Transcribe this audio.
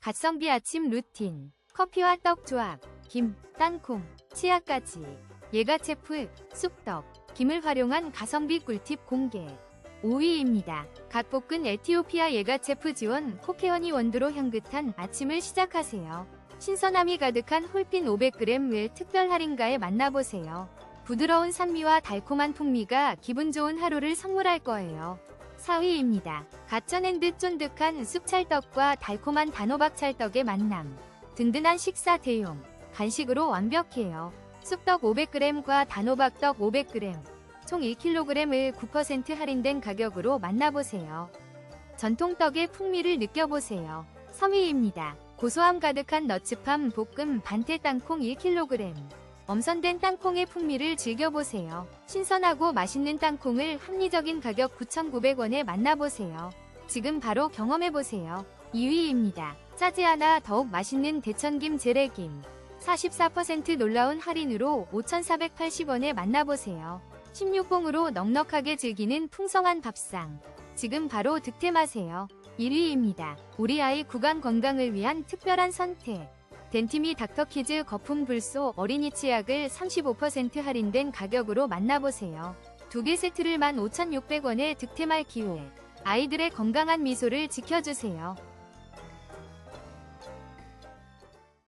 갓성비 아침 루틴, 커피와 떡 조합, 김, 땅콩, 치아까지, 예가체프, 쑥떡, 김을 활용한 가성비 꿀팁 공개. 5위입니다. 갓 볶은 에티오피아 예가체프 지원 코케원이 원두로 향긋한 아침을 시작하세요. 신선함이 가득한 홀핀 500g을 특별 할인가에 만나보세요. 부드러운 산미와 달콤한 풍미가 기분 좋은 하루를 선물할 거예요. 4위입니다. 갓 쪄낸 듯 쫀득한 쑥찰떡과 달콤한 단호박 찰떡의 만남. 든든한 식사 대용. 간식으로 완벽해요. 쑥떡 500g과 단호박떡 500g. 총 1kg을 9% 할인된 가격으로 만나보세요. 전통떡의 풍미를 느껴보세요. 3위입니다. 고소함 가득한 너츠팜 볶음 반태 땅콩 1kg. 엄선된 땅콩의 풍미를 즐겨보세요. 신선하고 맛있는 땅콩을 합리적인 가격 9,900원에 만나보세요. 지금 바로 경험해보세요. 2위입니다. 짜지 않아 더욱 맛있는 대천김 재래김. 44% 놀라운 할인으로 5,480원에 만나보세요. 16봉으로 넉넉하게 즐기는 풍성한 밥상. 지금 바로 득템하세요. 1위입니다. 우리 아이 구강 건강을 위한 특별한 선택. 덴티미 닥터키즈 거품 불소 어린이 치약을 35% 할인된 가격으로 만나보세요. 두 개 세트를 15,600원에 득템할 기회. 아이들의 건강한 미소를 지켜주세요.